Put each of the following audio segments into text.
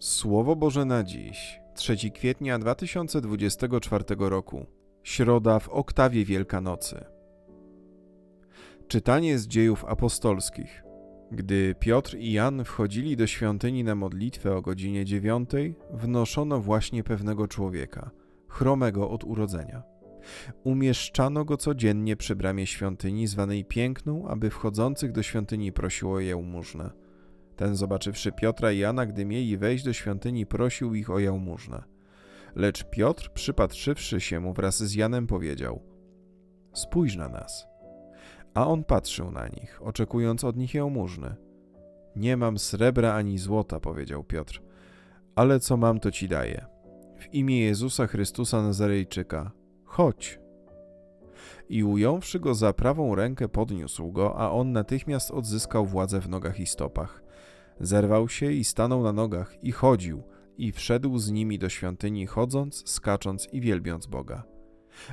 Słowo Boże na dziś, 3 kwietnia 2024 roku, środa w oktawie Wielkanocy. Czytanie z dziejów apostolskich. Gdy Piotr i Jan wchodzili do świątyni na modlitwę o godzinie dziewiątej, wnoszono właśnie pewnego człowieka, chromego od urodzenia. Umieszczano go codziennie przy bramie świątyni, zwanej Piękną, aby wchodzących do świątyni prosiło jałmużnę. Ten, zobaczywszy Piotra i Jana, gdy mieli wejść do świątyni, prosił ich o jałmużnę. Lecz Piotr, przypatrzywszy się mu wraz z Janem, powiedział: Spójrz na nas. A on patrzył na nich, oczekując od nich jałmużny. Nie mam srebra ani złota, powiedział Piotr, ale co mam, to ci daję. W imię Jezusa Chrystusa Nazarejczyka, chodź. I ująwszy go za prawą rękę, podniósł go, a on natychmiast odzyskał władzę w nogach i stopach. Zerwał się i stanął na nogach i chodził, i wszedł z nimi do świątyni, chodząc, skacząc i wielbiąc Boga.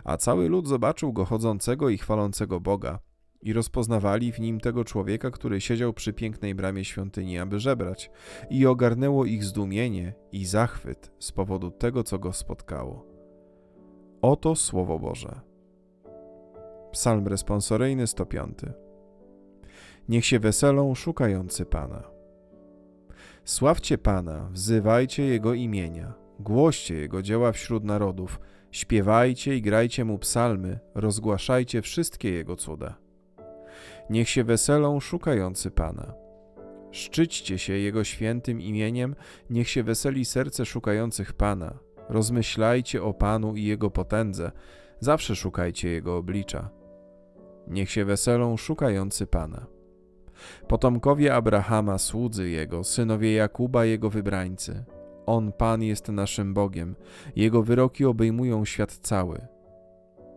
A cały lud zobaczył go chodzącego i chwalącego Boga, i rozpoznawali w nim tego człowieka, który siedział przy pięknej bramie świątyni, aby żebrać, i ogarnęło ich zdumienie i zachwyt z powodu tego, co go spotkało. Oto Słowo Boże. Psalm responsoryjny 105. Niech się weselą szukający Pana. Sławcie Pana, wzywajcie Jego imienia, głoście Jego dzieła wśród narodów, śpiewajcie i grajcie Mu psalmy, rozgłaszajcie wszystkie Jego cuda. Niech się weselą szukający Pana. Szczyćcie się Jego świętym imieniem, niech się weseli serce szukających Pana. Rozmyślajcie o Panu i Jego potędze, zawsze szukajcie Jego oblicza. Niech się weselą szukający Pana. Potomkowie Abrahama, słudzy Jego, synowie Jakuba, Jego wybrańcy. On, Pan, jest naszym Bogiem, Jego wyroki obejmują świat cały.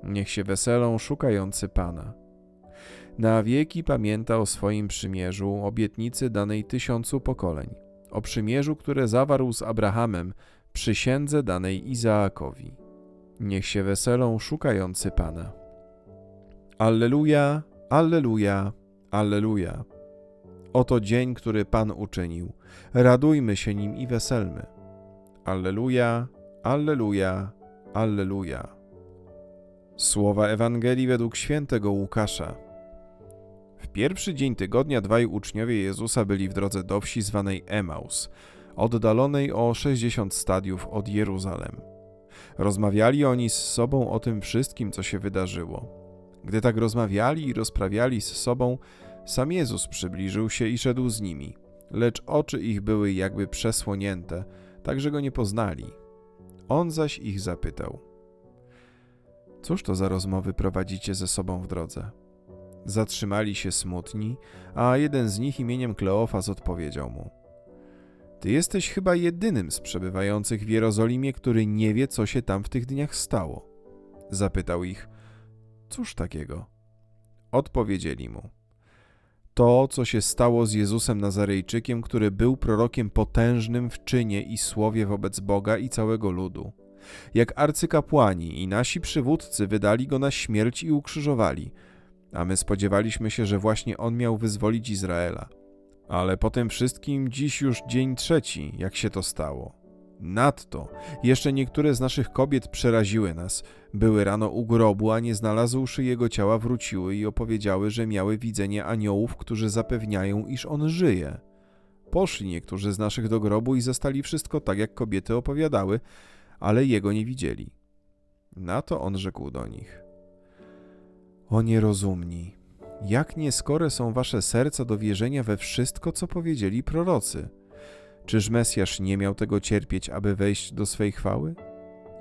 Niech się weselą szukający Pana. Na wieki pamięta o swoim przymierzu, obietnicy danej tysiącu pokoleń, o przymierzu, które zawarł z Abrahamem, przysiędze danej Izaakowi. Niech się weselą szukający Pana. Alleluja, Alleluja, Alleluja. Oto dzień, który Pan uczynił. Radujmy się nim i weselmy. Alleluja, Alleluja, Alleluja. Słowa Ewangelii według świętego Łukasza. W pierwszy dzień tygodnia dwaj uczniowie Jezusa byli w drodze do wsi zwanej Emaus, oddalonej o 60 stadiów od Jeruzalem. Rozmawiali oni z sobą o tym wszystkim, co się wydarzyło. Gdy tak rozmawiali i rozprawiali z sobą, sam Jezus przybliżył się i szedł z nimi, lecz oczy ich były jakby przesłonięte, tak że go nie poznali. On zaś ich zapytał: Cóż to za rozmowy prowadzicie ze sobą w drodze? Zatrzymali się smutni, a jeden z nich imieniem Kleofas odpowiedział mu: Ty jesteś chyba jedynym z przebywających w Jerozolimie, który nie wie, co się tam w tych dniach stało. Zapytał ich: Cóż takiego? Odpowiedzieli mu: To, co się stało z Jezusem Nazarejczykiem, który był prorokiem potężnym w czynie i słowie wobec Boga i całego ludu. Jak arcykapłani i nasi przywódcy wydali go na śmierć i ukrzyżowali, a my spodziewaliśmy się, że właśnie on miał wyzwolić Izraela. Ale po tym wszystkim dziś już dzień trzeci, jak się to stało. Nadto jeszcze niektóre z naszych kobiet przeraziły nas. Były rano u grobu, a nie znalazłszy jego ciała, wróciły i opowiedziały, że miały widzenie aniołów, którzy zapewniają, iż on żyje. Poszli niektórzy z naszych do grobu i zastali wszystko tak, jak kobiety opowiadały, ale jego nie widzieli. Na to on rzekł do nich: O nierozumni, jak nieskore są wasze serca do wierzenia we wszystko, co powiedzieli prorocy. Czyż Mesjasz nie miał tego cierpieć, aby wejść do swej chwały?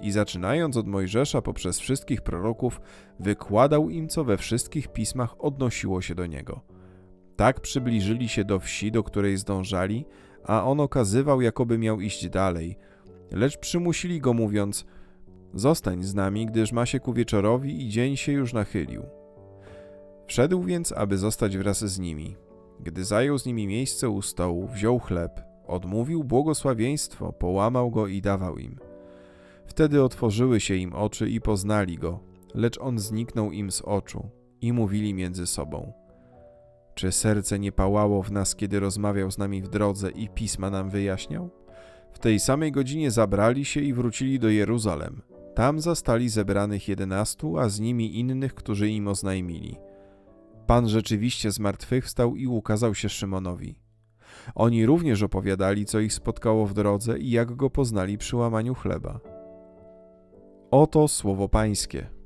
I zaczynając od Mojżesza poprzez wszystkich proroków, wykładał im, co we wszystkich pismach odnosiło się do niego. Tak przybliżyli się do wsi, do której zdążali, a on okazywał, jakoby miał iść dalej, lecz przymusili go mówiąc: Zostań z nami, gdyż ma się ku wieczorowi i dzień się już nachylił. Wszedł więc, aby zostać wraz z nimi. Gdy zajął z nimi miejsce u stołu, wziął chleb, odmówił błogosławieństwo, połamał go i dawał im. Wtedy otworzyły się im oczy i poznali go, lecz on zniknął im z oczu i mówili między sobą. Czy serce nie pałało w nas, kiedy rozmawiał z nami w drodze i pisma nam wyjaśniał? W tej samej godzinie zabrali się i wrócili do Jeruzalem. Tam zastali zebranych jedenastu, a z nimi innych, którzy im oznajmili. Pan rzeczywiście zmartwychwstał i ukazał się Szymonowi. Oni również opowiadali, co ich spotkało w drodze i jak go poznali przy łamaniu chleba. Oto słowo Pańskie.